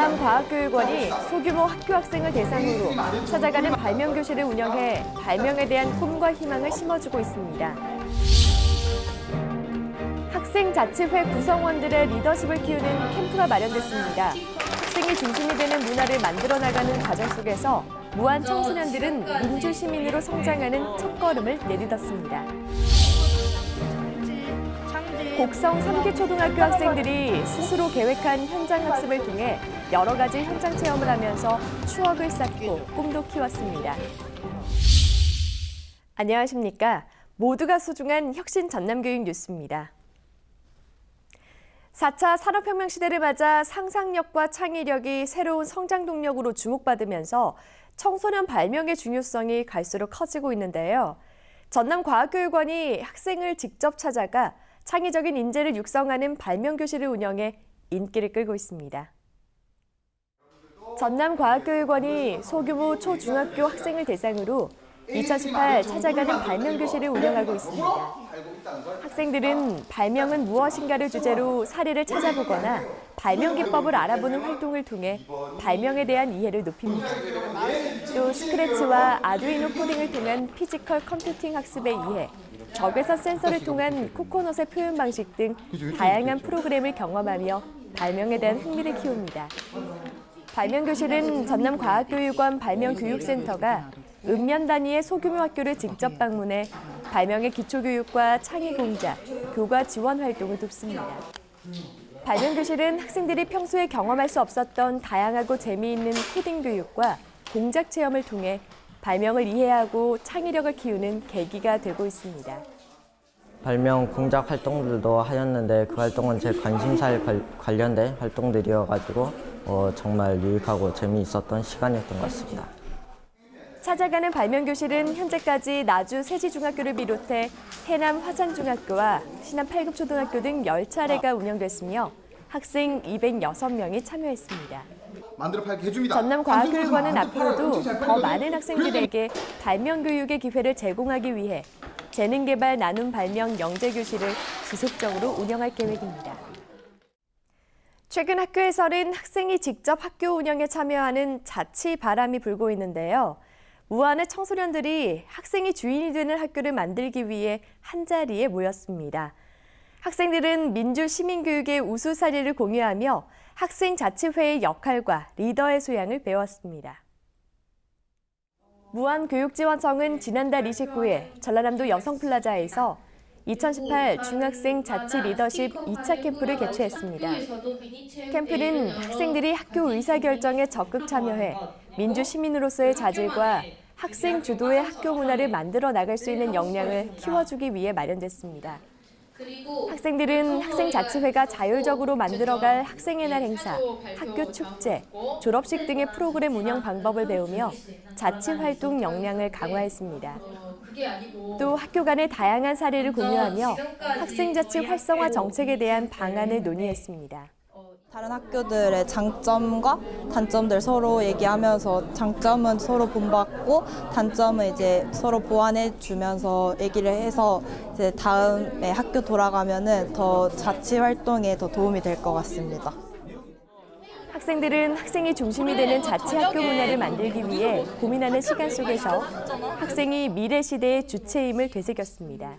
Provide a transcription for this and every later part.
전남과학교육원이 소규모 학교 학생을 대상으로 찾아가는 발명 교실을 운영해 발명에 대한 꿈과 희망을 심어주고 있습니다. 학생 자치회 구성원들의 리더십을 키우는 캠프가 마련됐습니다. 학생이 중심이 되는 문화를 만들어 나가는 과정 속에서 무한 청소년들은 민주 시민으로 성장하는 첫걸음을 내딛었습니다. 곡성 3기 초등학교 학생들이 스스로 계획한 현장 학습을 통해 여러 가지 현장 체험을 하면서 추억을 쌓고 꿈도 키웠습니다. 안녕하십니까. 모두가 소중한 혁신 전남교육 뉴스입니다. 4차 산업혁명 시대를 맞아 상상력과 창의력이 새로운 성장 동력으로 주목받으면서 청소년 발명의 중요성이 갈수록 커지고 있는데요. 전남과학교육원이 학생을 직접 찾아가 창의적인 인재를 육성하는 발명 교실을 운영해 인기를 끌고 있습니다. 전남과학교육원이 소규모 초중학교 학생을 대상으로 2018 찾아가는 발명 교실을 운영하고 있습니다. 학생들은 발명은 무엇인가를 주제로 사례를 찾아보거나 발명 기법을 알아보는 활동을 통해 발명에 대한 이해를 높입니다. 또 스크래치와 아두이노 코딩을 통한 피지컬 컴퓨팅 학습의 이해, 적외선 센서를 통한 코코넛의 표현 방식 등 다양한 프로그램을 경험하며 발명에 대한 흥미를 키웁니다. 발명교실은 전남과학교육원 발명교육센터가 읍면 단위의 소규모 학교를 직접 방문해 발명의 기초교육과 창의공작, 교과 지원 활동을 돕습니다. 발명교실은 학생들이 평소에 경험할 수 없었던 다양하고 재미있는 코딩 교육과 공작 체험을 통해 발명을 이해하고 창의력을 키우는 계기가 되고 있습니다. 발명 공작 활동들도 하였는데 그 활동은 제 관심사에 관- 관련된 활동들이어가지고 어, 정말 유익하고 재미있었던 시간이었던 것 같습니다. 찾아가는 발명 교실은 현재까지 나주 세지중학교를 비롯해 해남 화산중학교와 신안 8급 초등학교 등 10차례가 운영됐으며 학생 206명이 참여했습니다. 만들어 팔게 해줍니다. 전남과학교육원은 앞으로도 더. 많은 학생들에게 발명 교육의 기회를 제공하기 위해 재능 개발 나눔 발명 영재 교실을 지속적으로 운영할 계획입니다. 최근 학교에서는 학생이 직접 학교 운영에 참여하는 자치 바람이 불고 있는데요. 무안의 청소년들이 학생이 주인이 되는 학교를 만들기 위해 한자리에 모였습니다. 학생들은 민주 시민교육의 우수 사례를 공유하며 학생 자치회의 역할과 리더의 소양을 배웠습니다. 무안교육지원청은 지난달 29일 전라남도 여성플라자에서 2018 중학생 자치 리더십 2차 캠프를 개최했습니다. 캠프는 학생들이 학교 의사결정에 적극 참여해 민주 시민으로서의 자질과 학생 주도의 학교 문화를 만들어 나갈 수 있는 역량을 키워주기 위해 마련됐습니다. 학생들은 학생 자치회가 자율적으로 만들어갈 학생의 날 행사, 학교 축제, 졸업식 등의 프로그램 운영 방법을 배우며 자치 활동 역량을 강화했습니다. 또 학교 간의 다양한 사례를 공유하며 학생 자치 활성화 정책에 대한 방안을 논의했습니다. 다른 학교들의 장점과 단점들 서로 얘기하면서 장점은 서로 본받고 단점은 이제 서로 보완해 주면서 얘기를 해서 이제 다음에 학교 돌아가면은 더 자치 활동에 더 도움이 될 것 같습니다. 학생들은 학생이 중심이 되는 자치 학교 문화를 만들기 위해 고민하는 시간 속에서 학생이 미래 시대의 주체임을 되새겼습니다.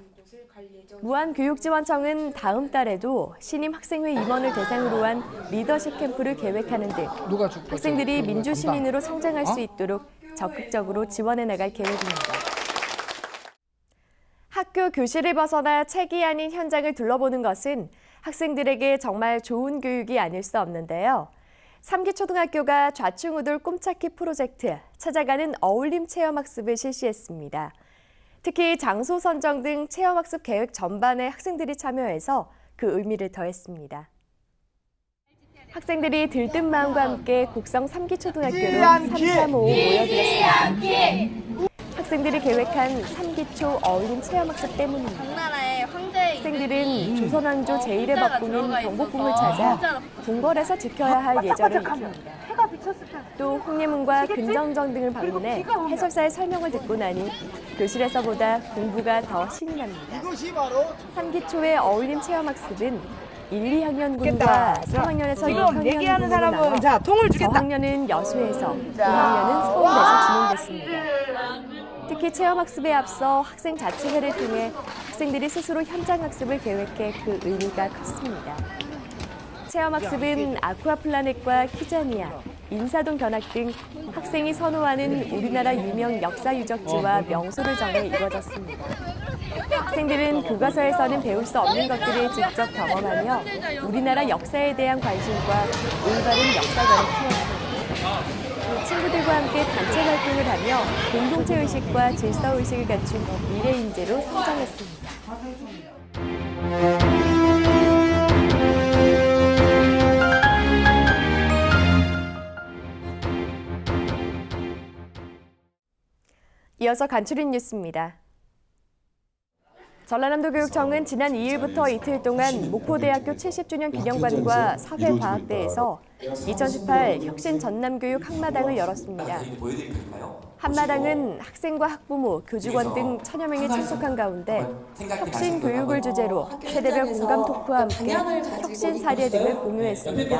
무안교육지원청은 다음 달에도 신임 학생회 임원을 대상으로 한 리더십 캠프를 계획하는 등 학생들이 누가 민주 담당? 시민으로 성장할 어? 수 있도록 적극적으로 지원해 나갈 계획입니다. 학교 교실을 벗어나 책이 아닌 현장을 둘러보는 것은 학생들에게 정말 좋은 교육이 아닐 수 없는데요. 삼기 초등학교가 좌충우돌 꿈찾기 프로젝트 찾아가는 어울림 체험 학습을 실시했습니다. 특히 장소 선정 등 체험학습 계획 전반에 학생들이 참여해서 그 의미를 더했습니다. 학생들이 들뜬 마음과 함께 곡성 3기 초등학교로 335 모여들었습니다. 학생들이 계획한 3기초 어울림 체험학습 때문입니다. 학생들은 조선왕조 제1의 박궁인 경복궁을 찾아 궁궐에서 지켜야 할 예절을 익힙니다. 또 홍례문과 근정정 등을 방문해 해설사의 설명을 듣고 나니 교실에서보다 공부가 더 신이 납니다. 3기초의 어울림 체험학습은 1, 2학년군과 3학년에서 지금 얘기하는 6학년군으로 사람은 나눠 자 통을 주겠다. 저학년은 여수에서, 고학년은 서울에서 진행됐습니다. 특히 체험학습에 앞서 학생 자치회를 통해 학생들이 스스로 현장 학습을 계획해 그 의미가 컸습니다. 체험학습은 아쿠아플라넷과 키자니아, 인사동 견학 등 학생이 선호하는 우리나라 유명 역사 유적지와 명소를 정해 이루어졌습니다. 학생들은 교과서에서는 배울 수 없는 것들을 직접 경험하며 우리나라 역사에 대한 관심과 올바른 역사관을 키웠습니다. 친구들과 함께 단체 활동을 하며 공동체 의식과 질서 의식을 갖춘 미래 인재로 성장했습니다. 이어서 간추린 뉴스입니다. 전라남도 교육청은 지난 2일부터 이틀 동안 목포대학교 70주년 기념관과 사회과학대에서 2018 혁신 전남교육 한마당을 열었습니다. 한마당은 학생과 학부모, 교직원 등 천여 명이 참석한 가운데 혁신 교육을 주제로 세대별 공감 토크와 함께 혁신 사례 등을 공유했습니다.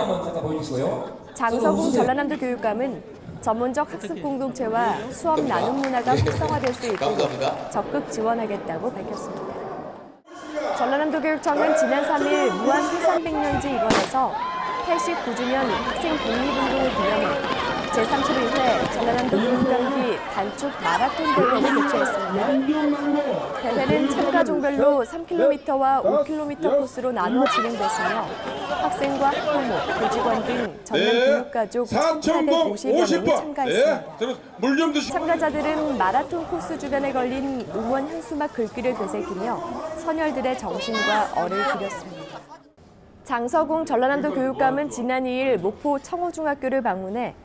장서공 전라남도 교육감은 전문적 학습 공동체와 수업 나눔 문화가 활성화될 수 있도록 적극 지원하겠다고 밝혔습니다. 전라남도 교육청은 지난 3일 무한 해산 100년지 일원에서 89주년 학생 독립운동을 기념해 제37회 전라남도 교육감기 단축 마라톤 대회를 개최했습니다. 대회는 참가 종별로 3km와 5km 코스로 나누어 진행됐으며 학생과 학부모, 교직원 등 전남 교육가족 1,850여 명이 참가했습니다. 드시고 참가자들은 마라톤 코스 주변에 걸린 응원 현수막 글귀를 되새기며 선열들의 정신과 얼을 그렸습니다. 장서공 전라남도 교육감은 지난 2일 목포 청호중학교를 방문해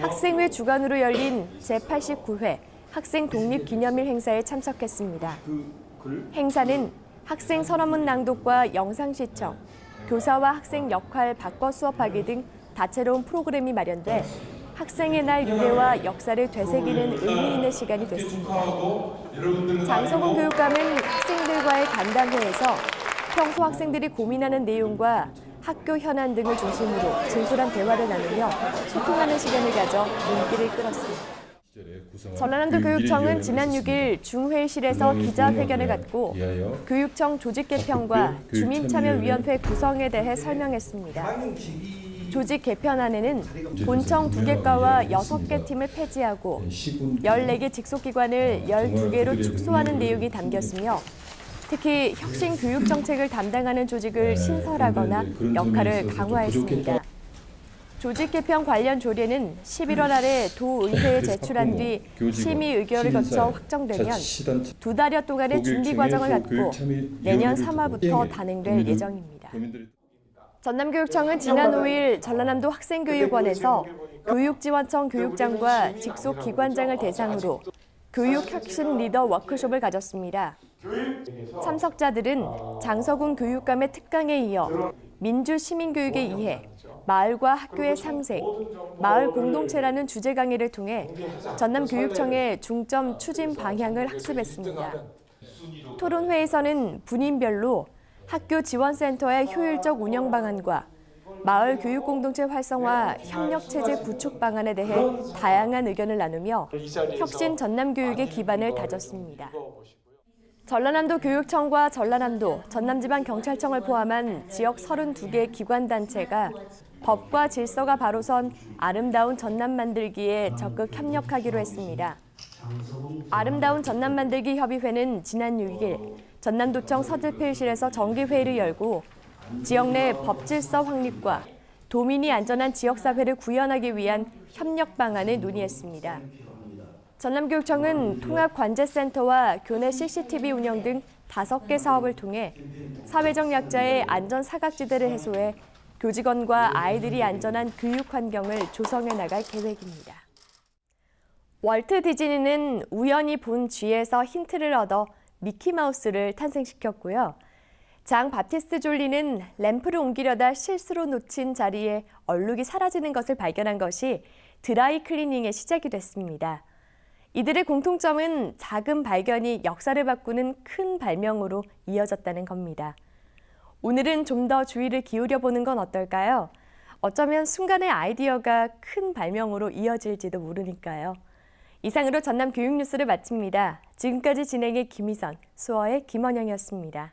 학생회 주관으로 열린 제89회 학생 독립 기념일 행사에 참석했습니다. 행사는 학생 선언문 낭독과 영상 시청, 교사와 학생 역할 바꿔 수업하기 등 다채로운 프로그램이 마련돼 학생의 날 유래와 역사를 되새기는 의미 있는 시간이 됐습니다. 장성훈 교육감은 학생들과의 간담회에서 평소 학생들이 고민하는 내용과 학교 현안 등을 중심으로 진솔한 대화를 나누며 소통하는 시간을 가져 눈길을 끌었습니다. 전라남도 교육청은 지난 6일 중회의실에서 기자회견을 갖고 교육청 조직 개편과 주민참여위원회 구성에 대해 설명했습니다. 조직 개편안에는 본청 두개과와 6개 팀을 폐지하고 14개 직속기관을 12개로 축소하는 내용이 담겼으며 특히 혁신 교육 정책을 담당하는 조직을 신설하거나 역할을 강화했습니다. 조직 개편 관련 조례는 11월 아래 도의회에 제출한 뒤 심의 의결을 거쳐 확정되면 두 달여 동안의 준비 과정을 갖고 내년 3화부터 단행될 예정입니다. 전남교육청은 지난 5일 전라남도 학생교육원에서 교육지원청 교육장과 직속 기관장을 대상으로 교육혁신 리더 워크숍을 가졌습니다. 참석자들은 장서군 교육감의 특강에 이어 민주 시민교육의 이해, 마을과 학교의 상생, 마을 공동체라는 주제 강의를 통해 전남교육청의 중점 추진 방향을 학습했습니다. 토론회에서는 분인별로 학교 지원센터의 효율적 운영 방안과 마을 교육 공동체 활성화 협력 체제 구축 방안에 대해 다양한 의견을 나누며 혁신 전남 교육의 기반을 다졌습니다. 전라남도 교육청과 전라남도 전남지방경찰청을 포함한 지역 32개 기관단체가 법과 질서가 바로 선 아름다운 전남 만들기에 적극 협력하기로 했습니다. 아름다운 전남 만들기 협의회는 지난 6일 전남도청 서들필실에서 정기회의를 열고 지역 내 법질서 확립과 도민이 안전한 지역사회를 구현하기 위한 협력 방안을 논의했습니다. 전남교육청은 통합관제센터와 교내 CCTV 운영 등 다섯 개 사업을 통해 사회적 약자의 안전 사각지대를 해소해 교직원과 아이들이 안전한 교육 환경을 조성해 나갈 계획입니다. 월트 디즈니는 우연히 본 쥐에서 힌트를 얻어 미키마우스를 탄생시켰고요. 장 바티스트 졸리는 램프를 옮기려다 실수로 놓친 자리에 얼룩이 사라지는 것을 발견한 것이 드라이 클리닝의 시작이 됐습니다. 이들의 공통점은 작은 발견이 역사를 바꾸는 큰 발명으로 이어졌다는 겁니다. 오늘은 좀 더 주의를 기울여 보는 건 어떨까요? 어쩌면 순간의 아이디어가 큰 발명으로 이어질지도 모르니까요. 이상으로 전남 교육 뉴스를 마칩니다. 지금까지 진행의 김희선, 수어의 김원영이었습니다.